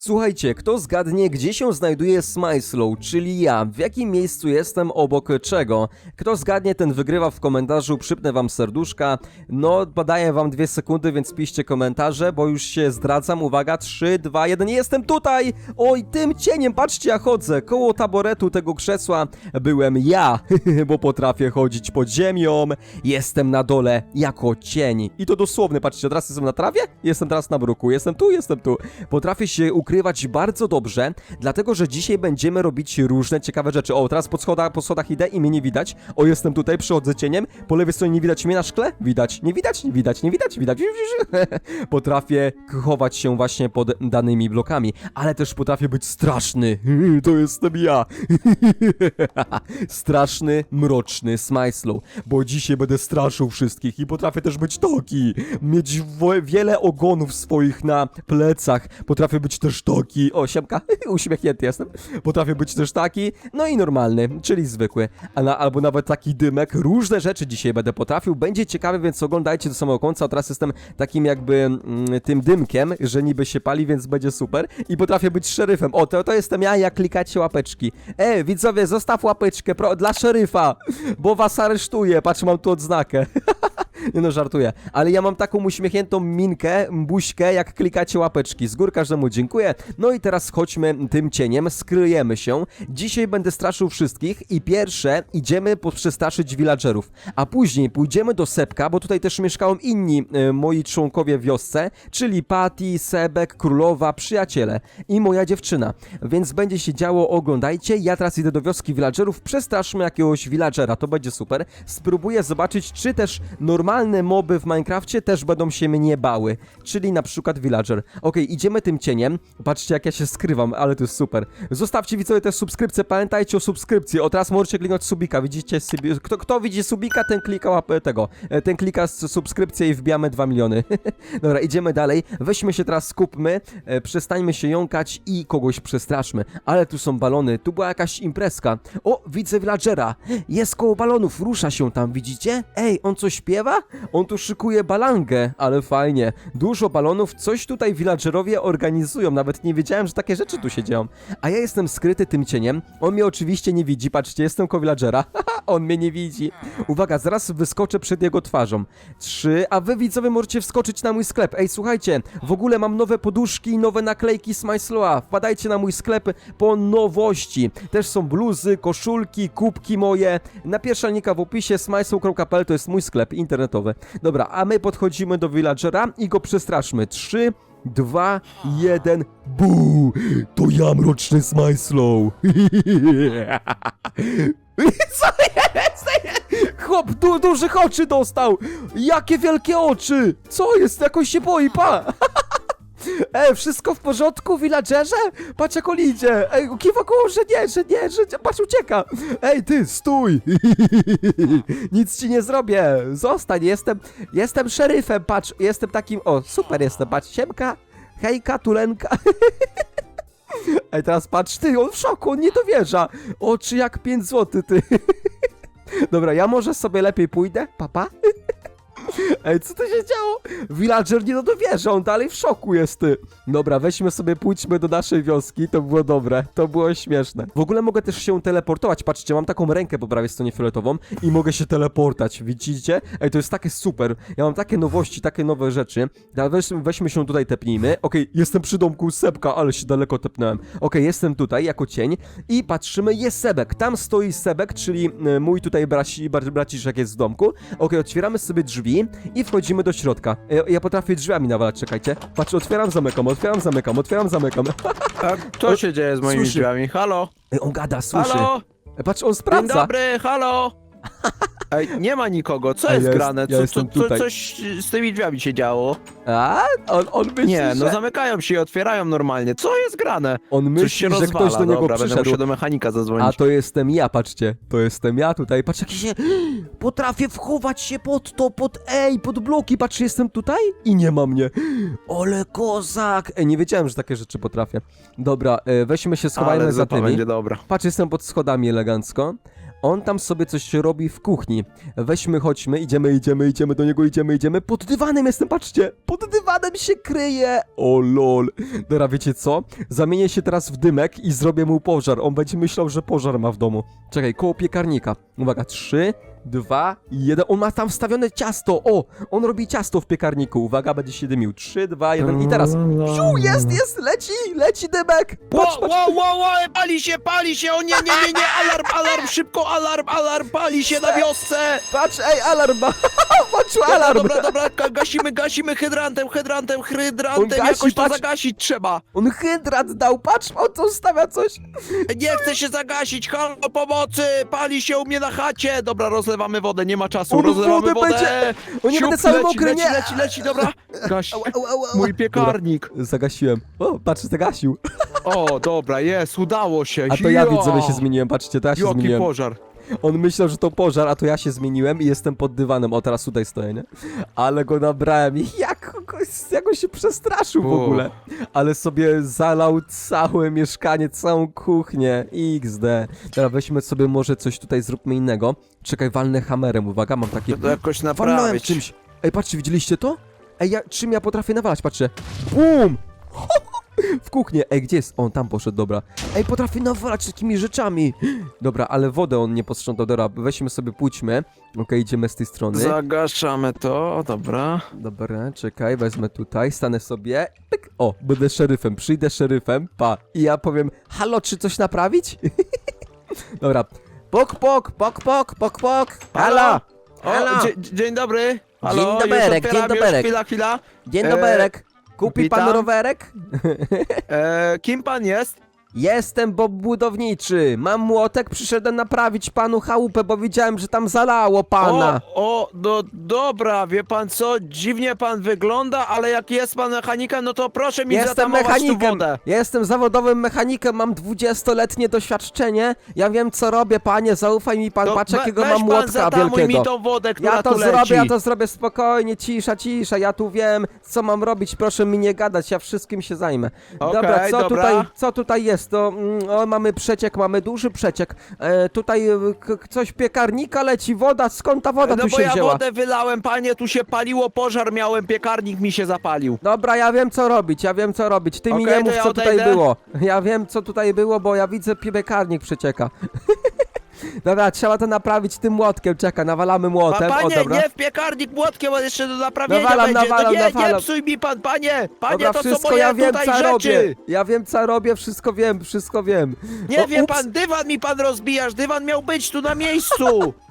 Słuchajcie, kto zgadnie, gdzie się znajduje Smyslow, czyli ja, w jakim miejscu jestem, obok czego? Kto zgadnie, ten wygrywa w komentarzu, przypnę wam serduszka. No, podaję wam dwie sekundy, więc piszcie komentarze, bo już się zdradzam. Uwaga, 3, 2, 1, jestem tutaj! Oj, tym cieniem, patrzcie, ja chodzę. Koło taboretu tego krzesła byłem ja, bo potrafię chodzić pod ziemią. Jestem na dole jako cień. I to dosłownie, patrzcie, teraz jestem na trawie, jestem teraz na bruku, jestem tu, jestem tu. Potrafię się ukrywać bardzo dobrze, dlatego że dzisiaj będziemy robić różne ciekawe rzeczy. O, teraz po schodach, po schodach idę i mnie nie widać. O, jestem tutaj, przychodzę cieniem. Po lewej stronie nie widać mnie na szkle? Widać. Nie widać, nie widać, nie widać, widać. Potrafię chować się właśnie pod danymi blokami, ale też potrafię być straszny. To jestem ja. Straszny, mroczny Smyslow, bo dzisiaj będę straszył wszystkich i potrafię też być taki, mieć wiele ogonów swoich na plecach, potrafię być też taki, o siemka, uśmiechnięty jestem, potrafię być też taki, no i normalny, czyli zwykły, a na, albo nawet taki dymek, różne rzeczy dzisiaj będę potrafił, będzie ciekawe, więc oglądajcie do samego końca, teraz jestem takim jakby mm, tym dymkiem, że niby się pali, więc będzie super. I potrafię być szeryfem, o to, to jestem ja, jak klikacie łapeczki, e, widzowie, zostaw łapeczkę pro, dla szeryfa, bo was aresztuję, patrz, mam tu odznakę. Nie no, żartuję. Ale ja mam taką uśmiechniętą minkę, buźkę, jak klikacie łapeczki. Z góry każdemu dziękuję. No i teraz chodźmy tym cieniem, skryjemy się. Dzisiaj będę straszył wszystkich i pierwsze idziemy przestraszyć villagerów. A później pójdziemy do Sepka, bo tutaj też mieszkają inni e, moi członkowie wiosce, czyli Patty, Sebek, Królowa, przyjaciele i moja dziewczyna. Więc będzie się działo, oglądajcie. Ja teraz idę do wioski villagerów, przestraszmy jakiegoś villagera, to będzie super. Spróbuję zobaczyć, czy też normalne moby w Minecrafcie też będą się mnie bały, czyli na przykład villager. Okej, idziemy tym cieniem. Patrzcie, jak ja się skrywam, ale to jest super. Zostawcie widzowie też subskrypcję, pamiętajcie o subskrypcji. O, teraz możecie kliknąć subika, widzicie? Kto, kto widzi subika, ten klika tego. e, Ten klika subskrypcję i wbijamy 2 miliony. Dobra, idziemy dalej. Weźmy się teraz, skupmy, e, przestańmy się jąkać i kogoś przestraszmy. Ale tu są balony, tu była jakaś imprezka. O, widzę villagera. Jest koło balonów, rusza się tam, widzicie? Ej, on coś śpiewa? On tu szykuje balangę, ale fajnie. Dużo balonów, coś tutaj villagerowie organizują. Nawet nie wiedziałem, że takie rzeczy tu się dzieją. A ja jestem skryty tym cieniem. On mnie oczywiście nie widzi, patrzcie, jestem koło villagera. on mnie nie widzi. Uwaga, zaraz wyskoczę przed jego twarzą. Trzy, a wy widzowie możecie wskoczyć na mój sklep. Ej, słuchajcie, w ogóle mam nowe poduszki, nowe naklejki z. Wpadajcie na mój sklep po nowości. Też są bluzy, koszulki, kubki moje. Na pierwsza w opisie smyslow.pl to jest mój sklep internetowy. Dobra, a my podchodzimy do villagera i go przestraszmy. Trzy, dwa, jeden, bu! To ja mroczny Smyslow. Co jest? Chłop du dużych oczy dostał! Jakie wielkie oczy! Co jest? Jakoś się boi, pa! Ej, wszystko w porządku, villagerze? Patrz jak on idzie! Ej, kiwa koło, że nie, że nie, że patrz, ucieka! Ej, ty, stój! Nic ci nie zrobię! Zostań, jestem, jestem szeryfem, patrz, jestem takim, o, super jestem, patrz, siemka, hejka, tulenka. Ej, teraz patrz, ty, on w szoku, on nie dowierza! Oczy jak 5 zł, ty! Dobra, ja może sobie lepiej pójdę, papa? Ej, co to się działo? Villager nie dowierza, on dalej w szoku jest, ty. Dobra, weźmy sobie, pójdźmy do naszej wioski, to było dobre, to było śmieszne. W ogóle mogę też się teleportować, patrzcie, mam taką rękę po prawej stronie fioletową i mogę się teleportać, widzicie? Ej, to jest takie super, ja mam takie nowości, takie nowe rzeczy. Dobra, weźmy, się tutaj, tepnijmy. Okej, jestem przy domku Sebka, ale się daleko tepnąłem. Okej, jestem tutaj jako cień i patrzymy, jest Sebek, tam stoi Sebek, czyli e, mój tutaj braci, bra- braciszek jest w domku. Okej, otwieramy sobie drzwi i wchodzimy do środka. E, Ja potrafię drzwiami nawalać, czekajcie. Patrz, otwieram, zamykam, otwieram, zamykam, otwieram, zamykam. A co się dzieje z moimi Słyszy. drzwiami? Halo? Ej, on gada, słyszy. Halo? E, Patrz, on Dzień sprawdza. dobry, halo? Ej, nie ma nikogo, co Ej, jest ja jest- grane? ja Co, co, jestem co, tutaj. coś z tymi drzwiami się działo? A? On, on myśli, Nie, no że... zamykają się i otwierają normalnie. Co jest grane? On Coś myśli, się że rozwala. ktoś do niego Dobra, będę przyszedł. musiał do mechanika A zadzwonić. to jestem ja, patrzcie. To jestem ja tutaj. Patrz, jak się. Potrafię wchować się pod to, pod. Ej, pod bloki. Patrz, jestem tutaj i nie ma mnie. Ole kozak. Ej, nie wiedziałem, że takie rzeczy potrafię. Dobra, e, weźmy się, schowajmy Ale za zupa tymi. będzie dobra. Patrz, jestem pod schodami elegancko. On tam sobie coś robi w kuchni. Weźmy, chodźmy, idziemy, idziemy, idziemy do niego, idziemy, idziemy. Pod dywanem jestem, patrzcie! Pod dywanem się kryje! O lol. Dobra, wiecie co? Zamienię się teraz w dymek i zrobię mu pożar. On będzie myślał, że pożar ma w domu. Czekaj, koło piekarnika. Uwaga, trzy, dwa, jeden. On ma tam wstawione ciasto. O, on robi ciasto w piekarniku. Uwaga, będzie się dymił. Trzy, dwa, jeden i teraz. Siu, jest, jest, leci, leci dymek. Patrz, Ło, patrz. ło, ło, ło, pali się, pali się, o nie, nie, nie, nie, alarm, alarm, szybko, alarm, alarm, pali się na wiosce! Patrz, ej, alarm! Patrz, Dobra, alarm! dobra, dobra, ga- gasimy, gasimy hydrantem, hydrantem, On hydrantem, gasi, jakoś to patrz. zagasić trzeba. On hydrant dał, patrz, on tu stawia coś. Nie chce się zagasić, halo, pomocy, pali się u mnie na chacie. Dobra, rozlewamy wodę, nie ma czasu, On rozlewamy wodę wodę. będzie- O nie, Siup, będę cały leci, mokry, leci, nie. leci, leci, dobra, gaś. Au, au, au, au. Mój piekarnik. Zagasiłem. O, patrz, zagasił. O, dobra, jest, udało się. A to ja Jo. widzowie się zmieniłem, patrzcie, to ja się Jaki zmieniłem. pożar. On myślał, że to pożar, a to ja się zmieniłem i jestem pod dywanem. O, teraz tutaj stoję, nie? Ale go nabrałem i jak, jak on się przestraszył w ogóle. Ale sobie zalał całe mieszkanie, całą kuchnię. XD. Teraz weźmy sobie może coś tutaj, zróbmy innego. Czekaj, walnę hamerem, uwaga, mam takie... To jakoś Walnąłem naprawić. czymś. Ej, patrzcie, widzieliście to? Ej, ja, czym ja potrafię nawalać, patrzcie. BUM! W kuchnię. Ej, gdzie jest? On tam poszedł, dobra. Ej, potrafię nawalać takimi rzeczami. Dobra, ale wodę on nie posprzątał. Dobra, weźmy sobie, pójdźmy. Okej, idziemy z tej strony. Zagaszamy to, dobra. Dobra, czekaj, wezmę tutaj, stanę sobie. Pyk. O, będę szeryfem, przyjdę szeryfem, pa. I ja powiem, halo, czy coś naprawić? Dobra. Pok, pok, pok, pok, pok, pok. Halo! O, Halo! dzie- dzień dobry. Halo, Dzień już doberek, otwieram, dzień już, doberek. Chwila, chwila. Dzień E, doberek. Kupi pan witam. rowerek? E, kim pan jest? Jestem Bob Budowniczy. Mam młotek, przyszedłem naprawić panu chałupę, bo widziałem, że tam zalało pana. O, o, no dobra, wie pan co, dziwnie pan wygląda, ale jak jest pan mechanikiem, no to proszę mi Jestem zatamować mechanikiem. wodę. Jestem zawodowym mechanikiem, mam 20-letnie doświadczenie. Ja wiem co robię, panie, zaufaj mi pan, To patrz we- jakiego weź mam pan młotka zatamuj wielkiego. mi tą wodę, która Ja to tu zrobię, leci. ja to zrobię spokojnie, cisza, cisza, ja tu wiem, co mam robić, proszę mi nie gadać, ja wszystkim się zajmę. dobra, co dobra. tutaj, co tutaj jest? To, mm, o, mamy przeciek, mamy duży przeciek. E, tutaj e, coś piekarnika leci, woda, skąd ta woda no tu bo się ja wzięła? wodę wylałem, panie, tu się paliło, pożar miałem, piekarnik mi się zapalił. Dobra, ja wiem co robić, ja wiem co robić. Ty mi Okej, nie mów ja co tutaj odejdę. było. Ja wiem co tutaj było, bo ja widzę piekarnik przecieka. Dobra, trzeba to naprawić tym młotkiem, czeka, nawalamy młotem. o, panie, dobra. nie w piekarnik młotkiem, on jeszcze do naprawienia Nawalam, będzie. nawalam, no nie, nawalam. nie psuj mi pan, panie, panie, Dobra, to wszystko są moje ja wiem tutaj co rzeczy. robię. Ja wiem co robię, wszystko wiem, wszystko wiem. Nie O, wie ups. pan, dywan mi pan rozbijasz, dywan miał być tu na miejscu.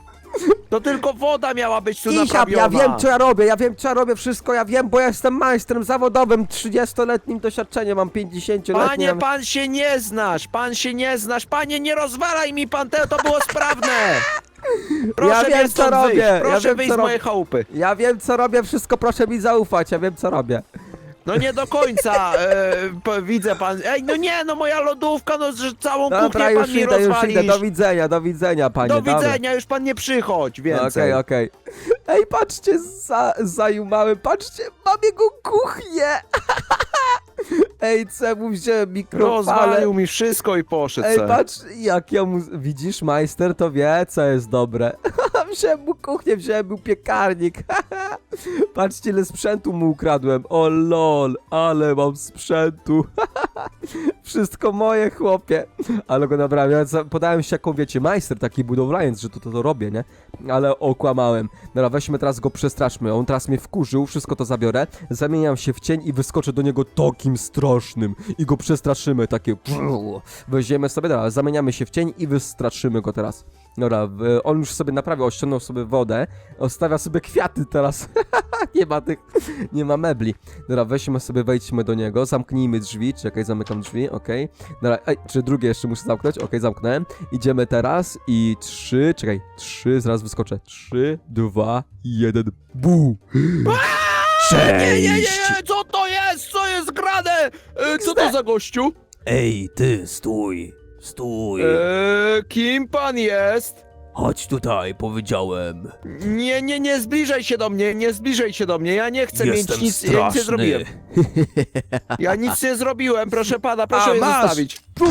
To tylko woda miała być tu Isia, naprawiona. ja wiem co ja robię, ja wiem co ja robię, wszystko ja wiem, bo ja jestem majstrem zawodowym, 30-letnim doświadczeniem, mam 50-letnie. Panie, pan się nie znasz, pan się nie znasz, panie, nie rozwalaj mi pan te, to było sprawne. Proszę Ja wiem, mnie co stąd robię, wyjść, ja proszę wiem, wyjść co z mojej chałupy. Ja wiem co robię, wszystko proszę mi zaufać, ja wiem co robię. No nie do końca, e, widzę pan, ej, no nie, no moja lodówka, no że całą Dobra, kuchnię już pan mi idę, już rozwalisz. idę, do widzenia, do widzenia, panie. Do widzenia, już pan nie przychodź więcej. Okej, okej. Ej, patrzcie, za, zajumałem, patrzcie, mam jego kuchnię! Ej, czemu wziąłem mikrofale? Rozwalił mi wszystko i poszedł Ej, se. patrz, jak ja mu... Widzisz, majster to wie, co jest dobre. wziąłem mu kuchnię, wziąłem mu piekarnik. Patrzcie, ile sprzętu mu ukradłem. O lol, ale mam sprzętu. Wszystko moje, chłopie. Ale go nabrałem. Ja podałem się jako, wiecie, majster taki budowlaniec, że to, to, to robię, nie? Ale okłamałem. Dobra, weźmy teraz go przestraszmy. On teraz mnie wkurzył, wszystko to zabiorę. Zamieniam się w cień i wyskoczę do niego takim strasznym. I go przestraszymy, takie... Weźmiemy sobie, dobra, zamieniamy się w cień i wystraszymy go teraz. Dobra, on już sobie naprawił, ościągnął sobie wodę, ostawia sobie kwiaty teraz. nie ma tych, nie ma mebli. Dobra, weźmy sobie, wejdźmy do niego, zamknijmy drzwi, czekaj, zamykam drzwi, okej. Dobra, ej, czy drugie jeszcze muszę zamknąć? Okej, zamknąłem. Idziemy teraz i trzy, czekaj, trzy, zaraz wyskoczę. Trzy, dwa, jeden, bu! Nie, nie, nie, Cześć! nie, co to jest? Co jest grane? E, co to za gościu? Ej, ty, stój, stój. E, kim pan jest? Chodź tutaj, powiedziałem. Nie, nie, nie zbliżaj się do mnie, nie zbliżaj się do mnie, ja nie chcę mieć nic, ja nic nie zrobiłem. Ja nic nie zrobiłem, proszę pana, proszę A, mnie masz. zostawić. Tu,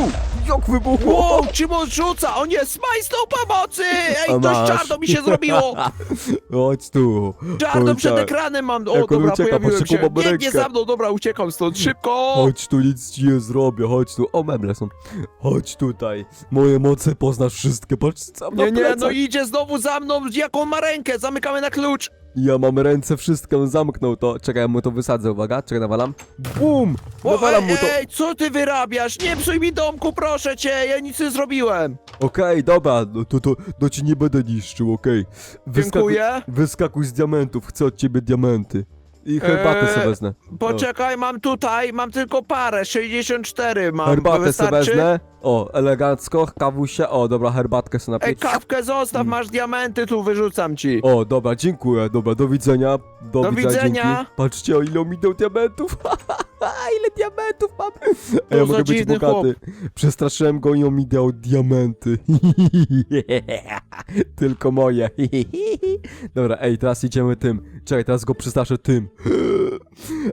Jak wybuchło! Wow, czym on rzuca? O nie, smajsnął pomocy! Ej, masz. czarno mi się zrobiło! Chodź tu. Czarno przed Powiedziałem. ekranem mam. O, Jak on dobra, ucieka, pojawiłem się. Biegnie rękę. za mną, dobra, uciekam stąd, szybko! Chodź tu, nic ci nie zrobię, chodź tu. O, meble są. Chodź tutaj. Moje moce poznasz wszystkie, patrz co mam Nie, na nie, plecach. no idzie znowu za mną, jaką ma rękę, zamykamy na klucz! Ja mam ręce, wszystko, zamknął to. Czekaj, ja mu to wysadzę, uwaga, czekaj, nawalam. Bum! Nawalam ej, mu to. ej, co ty wyrabiasz? Nie psuj mi domku, proszę cię, ja nic nie zrobiłem! Okej, dobra, no to, to, to ci nie będę niszczył, okej. Dziękuję. Wyskakuj z diamentów, chcę od ciebie diamenty. I herbatę Eee, sobie wezmę. Poczekaj, mam tutaj, mam tylko parę, 64 mam, Herbatę sobie wystarczy? wezmę. O, elegancko, kawusie. O, dobra, herbatkę sobie Ej, napić. kawkę zostaw, masz diamenty, tu wyrzucam ci. O, dobra, dziękuję, dobra, do widzenia. Do, Do widzenia. widzenia. Dzięki. Patrzcie, o ile mi dał diamentów. ile diamentów mam. Ej, ja za mogę być dziwny bogaty. Przestraszyłem go i on mi dał diamenty. Tylko moje. dobra, ej, teraz idziemy tym. Czekaj, teraz go przestraszę tym.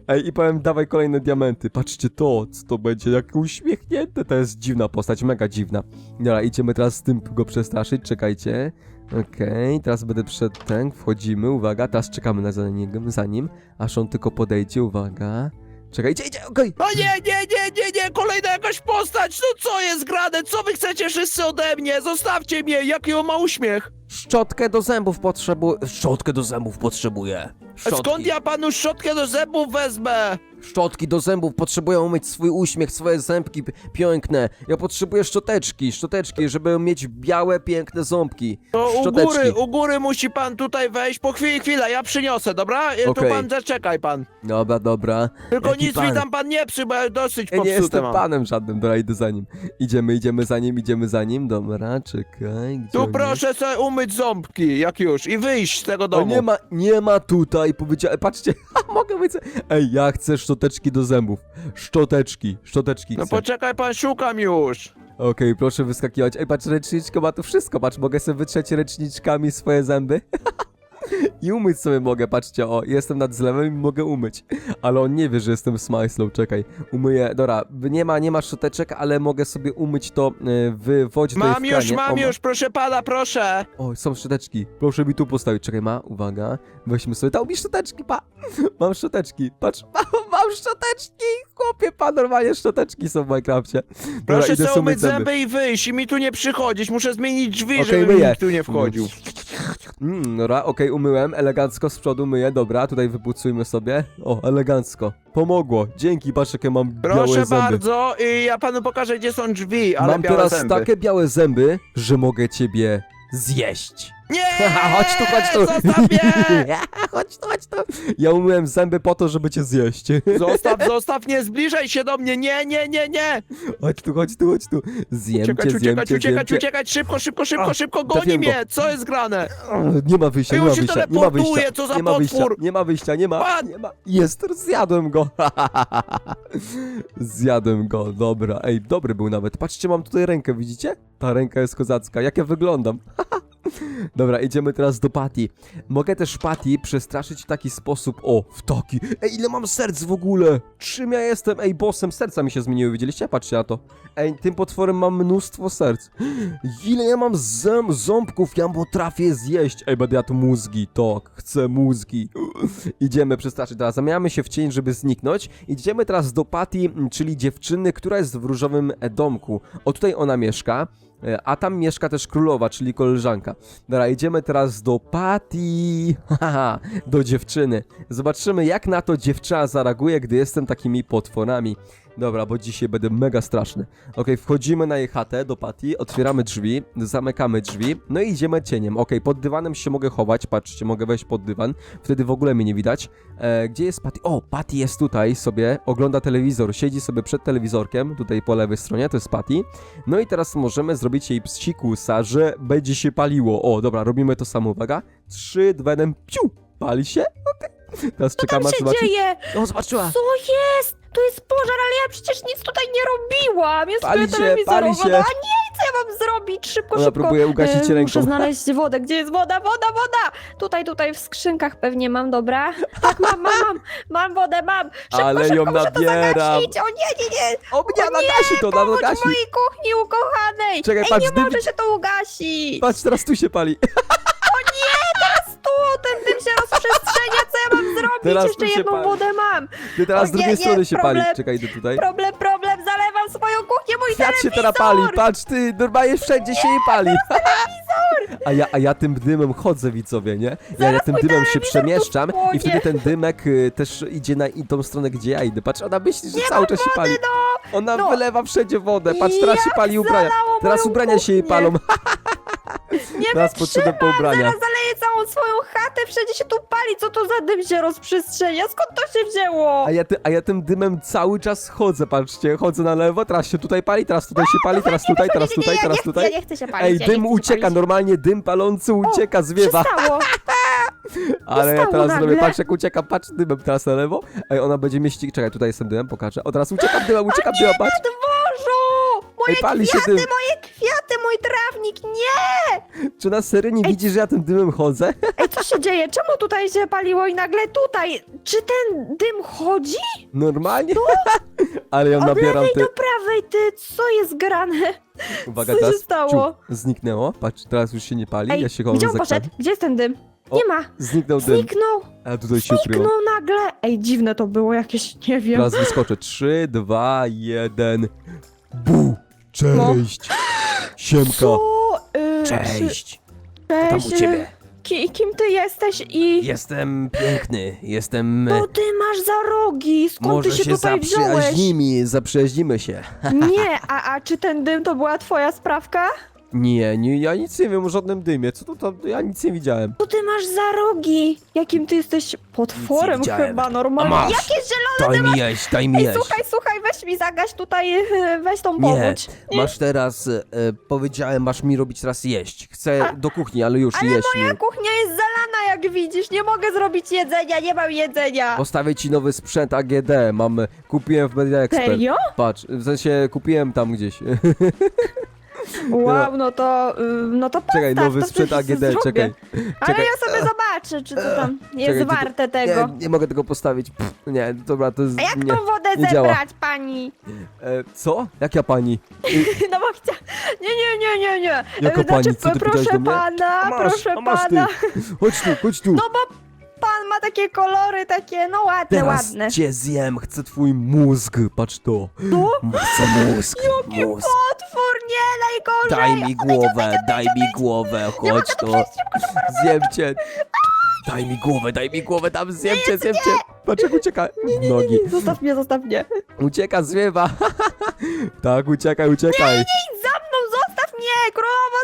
Ej, i powiem, dawaj kolejne diamenty. Patrzcie to, co to będzie, jak uśmiechnięte. To jest dziwna postać, mega dziwna. Dobra, idziemy teraz z tym go przestraszyć, czekajcie. Okej, teraz będę przed ten, wchodzimy, uwaga, teraz czekamy na za nim, za nim, aż on tylko podejdzie, uwaga. Czekajcie, idzie, okej. O nie, nie, nie, nie, nie, kolejna jakaś postać, no co jest grane, co wy chcecie wszyscy ode mnie, zostawcie mnie, jaki on ma uśmiech. Szczotkę do zębów potrzebuję, szczotkę do zębów potrzebuję. A skąd ja panu szczotkę do zębów wezmę? Szczotki do zębów potrzebuję umyć swój uśmiech, swoje zębki piękne. Ja potrzebuję szczoteczki, szczoteczki, żeby mieć białe, piękne ząbki. To u Szczoteczki. góry, u góry musi pan tutaj wejść, po chwili, chwila, ja przyniosę, dobra? E, Tu Okej. pan zaczekaj pan. Dobra, dobra. Tylko Jaki nic pan? mi tam pan nie przy, bo ja dosyć Ja nie popsute jestem mam. panem żadnym, dobra, idę za nim. Idziemy, idziemy za nim, idziemy za nim, dobra, czekaj. Gdzie Tu on jest? proszę sobie umyć ząbki, jak już, i wyjść z tego O, domu. nie ma, nie ma tutaj, powiedziałem, patrzcie, mogę być, ej, ja chcę szczoteczki do zębów, szczoteczki, szczoteczki No chcę. poczekaj pan, szukam już. Okej, proszę wyskakiwać, ej, patrz, ręczniczka ma tu wszystko, patrz, mogę sobie wytrzeć ręczniczkami swoje zęby. I umyć sobie mogę, patrzcie, o, jestem nad zlewem i mogę umyć. Ale on nie wie, że jestem Smajslow, czekaj. Umyję, dobra, nie ma, nie ma szczoteczek, ale mogę sobie umyć to e, w wodzie tutaj Mam w już, kranie. mam O, ma- już, proszę pana, proszę. O, są szczoteczki. Proszę mi tu postawić. Czekaj, ma, uwaga. Weźmy sobie. Dał mi szczoteczki, pa. Mam szczoteczki. Patrz, mam, mam szczoteczki. Chłopie, pa, normalnie szczoteczki są w Minecrafcie. Proszę sobie umyć zęby. i wyjść i mi tu nie przychodzić. Muszę zmienić drzwi, Okej, żeby myję. nikt tu nie wchodził. Mm, dobra, okej, umyłem. Elegancko z przodu myję. Dobra, tutaj wypucujmy sobie. O, elegancko. Pomogło. Dzięki, patrz, jakie mam białe Proszę zęby. bardzo i ja panu pokażę, gdzie są drzwi, ale mam białe teraz zęby. takie białe zęby, że mogę ciebie zjeść. Nie! chodź tu, chodź tu. Zostaw mnie! chodź tu, chodź tu. Ja umyłem zęby po to, żeby cię zjeść. Zostaw, zostaw, nie zbliżaj się do mnie! Nie, nie, nie, nie! Chodź tu, chodź tu, chodź tu. Zjem Uciekać, cię, zjem uciekać, cię, uciekać, zjem cię. uciekać! Szybko, szybko, szybko, A, szybko! Goni trafiłem go. mnie! Co jest grane? Nie ma wyjścia, Ej, nie ma się wyjścia, nie ma wyjścia. teleportuje, co za nie ma wyjścia, potwór? nie ma wyjścia, nie ma, Pan! nie ma. Jest, zjadłem go. Zjadłem go, dobra. Ej, dobry był nawet. Patrzcie, mam tutaj rękę, widzicie? Ta ręka jest kozacka. Jak ja wyglądam? Dobra, idziemy teraz do Patty. Mogę też Patty przestraszyć w taki sposób. O, w taki. Ej, ile mam serc w ogóle? Czym ja jestem? Ej, bossem serca mi się zmieniły, widzieliście? Patrzcie na to. Ej, tym potworem mam mnóstwo serc. Ile ja mam zęb, ząbków, ja potrafię zjeść. Ej, będę jadł mózgi, tak, chcę mózgi. Idziemy przestraszyć. Teraz zamieniamy się w cień, żeby zniknąć. Idziemy teraz do Patty, czyli dziewczyny, która jest w różowym domku. O, tutaj ona mieszka. E, A tam mieszka też królowa, czyli koleżanka. Dobra, idziemy teraz do Patty. Haha, do dziewczyny. Zobaczymy, jak na to dziewczyna zareaguje, gdy jestem takimi potworami. Dobra, bo dzisiaj będę mega straszny. Okej, wchodzimy na jej chatę do Patty, otwieramy drzwi, zamykamy drzwi, no i idziemy cieniem. Okej, pod dywanem się mogę chować, patrzcie, mogę wejść pod dywan, wtedy w ogóle mnie nie widać. E, gdzie jest Patty? O, Patty jest tutaj sobie, ogląda telewizor, siedzi sobie przed telewizorkiem, tutaj po lewej stronie, to jest Patty. No i teraz możemy zrobić jej psikusa, że będzie się paliło. O, dobra, robimy to samo, uwaga. 3, 2, 1, piu! Pali się? Okej. Teraz czekamy, Co aż się zobaczy. dzieje? O, zobaczyła! Co jest? To jest pożar, ale ja przecież nic tutaj nie robiłam. Jest Pali sobie się, pali się. A nie, co ja mam zrobić? Szybko, Ona szybko. próbuje ugasić E, ręką. Muszę znaleźć wodę. Gdzie jest woda? Woda, woda! Tutaj, tutaj w skrzynkach pewnie mam, dobra? Tak, mam, mam, mam. Mam wodę, mam. Szybko, Ale szybko, ją muszę to nabieram. zagasić. O nie, nie, nie. O mnie, ona gasi to, ona Pomóż gasi. mojej kuchni ukochanej. Czekaj, Ej, patrz, nie dym- może się to ugasić. Patrz, teraz tu się pali. Tu, ten dym się ja mam zrobić? Teraz Jeszcze tu się jedną pali. wodę mam. Ty teraz O z drugiej nie, nie, strony się problem. pali. Czekaj, idę tutaj. Problem, problem. Zalewam swoją kuchnię, mój Świat się telewizor. teraz pali, patrz ty, normalnie wszędzie się jej pali. A ja, a ja tym dymem chodzę, widzowie, nie? Ja, ja Zaraz tym mój dymem się telewizor przemieszczam i wtedy ten dymek y, też idzie na i tą stronę, gdzie ja idę. Patrz, ona myśli, że cały czas się pali. No, Ona no. wylewa wszędzie wodę. Patrz, teraz się Jak pali ubrania. zalało Teraz moją ubrania się jej kuchnię. palą. nie Teraz potrzebne po ubrania. Zaraz zaleję całą swoją chatę, wszędzie się tu pali. Co to za dym się rozprzestrzenia? Skąd to się wzięło? A ja, ty, a ja tym dymem cały czas chodzę, patrzcie, chodzę na lewo, teraz się tutaj pali, teraz tutaj się pali, teraz tutaj, teraz tutaj, teraz tutaj. Ja nie chcę się palić. Ej, ja nie dym chcę się ucieka, palić. normalnie dym palący ucieka, zwiewa. Przestało. Ale ja teraz nagle. zrobię, patrz jak ucieka, patrz dymem teraz na lewo. Ej, ona będzie mieścić, czekaj, tutaj jestem dymem, pokażę. O, teraz uciekam dymem, uciekam dymem, patrz. Moje Ej, pali się kwiaty, dym. moje kwiaty, mój trawnik, nie! Czy na serio nie widzisz, że ja tym dymem chodzę? Ej, co się dzieje? Czemu tutaj się paliło i nagle tutaj? Czy ten dym chodzi? Normalnie? Ale ja Od nabieram lewej do prawej, ty, co jest grane? Uwaga, co się teraz stało? ciup, zniknęło. Patrz, teraz już się nie pali, Ej, ja się chowam gdzie on za poszedł? krzak. Gdzie jest ten dym? O, Nie ma. Zniknął dym, Zniknął, a tutaj się ukryło. zniknął nagle. Ej, dziwne to było jakieś, nie wiem. Teraz wyskoczę. 3, 2, 1. Bu! No. Cześć! Siemka! Co? Y, Cześć! Czy, Tam cześć, u ciebie. Ki, kim ty jesteś i... Jestem piękny, jestem... To ty masz za rogi, skąd Może ty się, się tutaj wziąłeś? zaprzyjaźnimy, zaprzyjaźnimy się. Nie, a, a czy ten dym to była twoja sprawka? Nie, nie, ja nic nie wiem o żadnym dymie. Co to tam? Ja nic nie widziałem. To ty masz za rogi. Jakim ty jesteś potworem widziałem. chyba normalnie. A masz. Jakie zielone... Daj mi jeść, daj mi Ej, jeść. słuchaj, słuchaj, weź mi zagaś tutaj, y, weź tą Nie, powódź. masz teraz, e, powiedziałem, masz mi robić teraz jeść. Chcę do kuchni, ale już Ale jeść moja mi. kuchnia jest zalana, jak widzisz. Nie mogę zrobić jedzenia, nie mam jedzenia. Postawię ci nowy sprzęt AGD, mam, kupiłem w Media Expert. Serio? Patrz, w sensie kupiłem tam gdzieś. Wow, no to, y, no to postaw, Czekaj, nowy to sprzęt AGD, zrobię. czekaj. Ale Czekaj. ja sobie zobaczę, czy to tam jest Czekaj, tylko- warte tego. Nie, nie mogę tego postawić. Pff, nie, dobra, to jest... A jak nie, tą wodę nie działa. zebrać, pani? E, co? Jak ja pani? No bo chcia... Nie, nie, nie, nie, nie. Jaka E, pani? Znaczy, Co ty proszę mnie? pana, masz, proszę a masz ty. pana. Chodź tu, chodź tu. No bo ma takie kolory, takie, no ładne, Teraz ładne. cię zjem, chcę twój mózg, patrz to. Tu? Chcę mózg, mózg. Potwór, nie, najgorzej. Daj mi głowę, daj mi głowę, chodź to. Zjem cię. Daj mi głowę, daj mi głowę, tam zjem cię, zjem cię. Patrz jak ucieka. W nogi. Zostaw mnie, zostaw mnie. Ucieka, zwiewa. Tak, uciekaj, uciekaj. Idź za mną, zostaw mnie, królowo.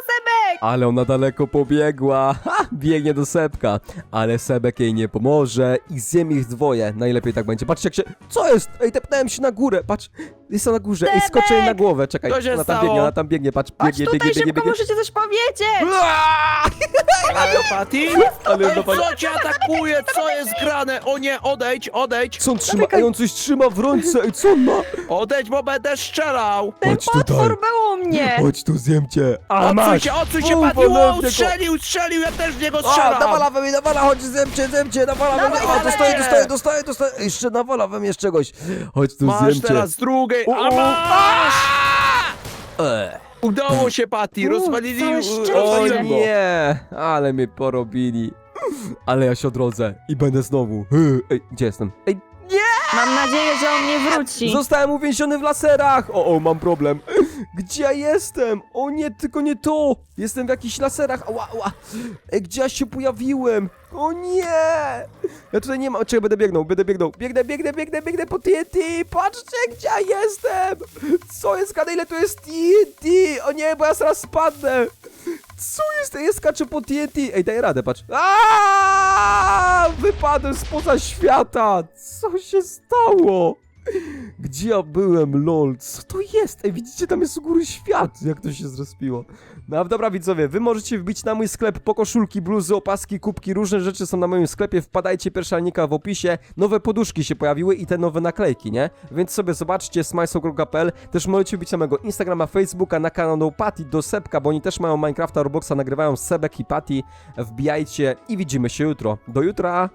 Ale ona daleko pobiegła. Ha, biegnie do Sebka. Ale Sebek jej nie pomoże i zjem ich dwoje. Najlepiej tak będzie. Patrzcie jak się... Co jest? Ej, tepnąłem się na górę. Patrz. Jestem na górze. Ej, skoczę jej na głowę. Czekaj. Co się Ona tam stało? biegnie, ona tam biegnie. Patrz, Chodź biegnie, tutaj biegnie, biegnie, szybko, biegnie. ci coś powiedzieć. Ale Patty? Ale Co cię atakuje? Co jest grane? O nie, odejdź, odejdź. Co on trzyma? Ej, on coś trzyma w ręce. Ej, co on ma? Odejdź, bo będę strzelał. Ten Chodź tutaj. potwór był u mnie. Chodź tu, zjem cię. A Odsuń masz. się, odsuń w niego. strzelił, strzelił, ja też w niego A, strzelam. nawala we mnie, nawala, chodź, zjem cię, zjem cię, nawala we mnie. Dawaj, dostaję, dawaj. dostaję, dostaję, dostaję. Jeszcze nawala we mnie z czegoś. Chodź tu, Masz zjem cię. teraz drugiej, U, a u. masz! Eee. Udało się, Patty, U, rozwalili, całe O szczęście. rozwaliłem go. nie, ale mnie porobili. Ale ja się odrodzę i będę znowu. Ej, gdzie jestem? Ej, Mam nadzieję, że on nie wróci. zostałem uwięziony w laserach! O, o, mam problem. Gdzie ja jestem? O nie, tylko nie to! Jestem w jakichś laserach, ała, ała. Ej, gdzie ja się pojawiłem? O nie! Ja tutaj nie mam, czekaj, będę biegnął, będę biegnął. Biegnę, biegnę, biegnę, biegnę po TNT! Patrzcie, gdzie ja jestem! Co jest, gadaj, ile tu jest TNT? O nie, bo ja zaraz spadnę! Co jest? Ja skaczę po TNT. Ej, daj radę, patrz. Aaaa! Wypadłem spoza świata! Co się stało? Gdzie ja byłem, lol? Co to jest? Ej, widzicie, tam jest u góry świat, jak to się zrespiło. No a dobra widzowie, wy możecie wbić na mój sklep po koszulki, bluzy, opaski, kubki, różne rzeczy są na moim sklepie, wpadajcie, pierwsza linka w opisie. Nowe poduszki się pojawiły i te nowe naklejki, nie? Więc sobie zobaczcie smajso.pl, też możecie wbić na mojego Instagrama, Facebooka, na kanał Patty do Sebka, bo oni też mają Minecrafta, Robloxa, nagrywają Sebek i Patty. Wbijajcie i widzimy się jutro. Do jutra!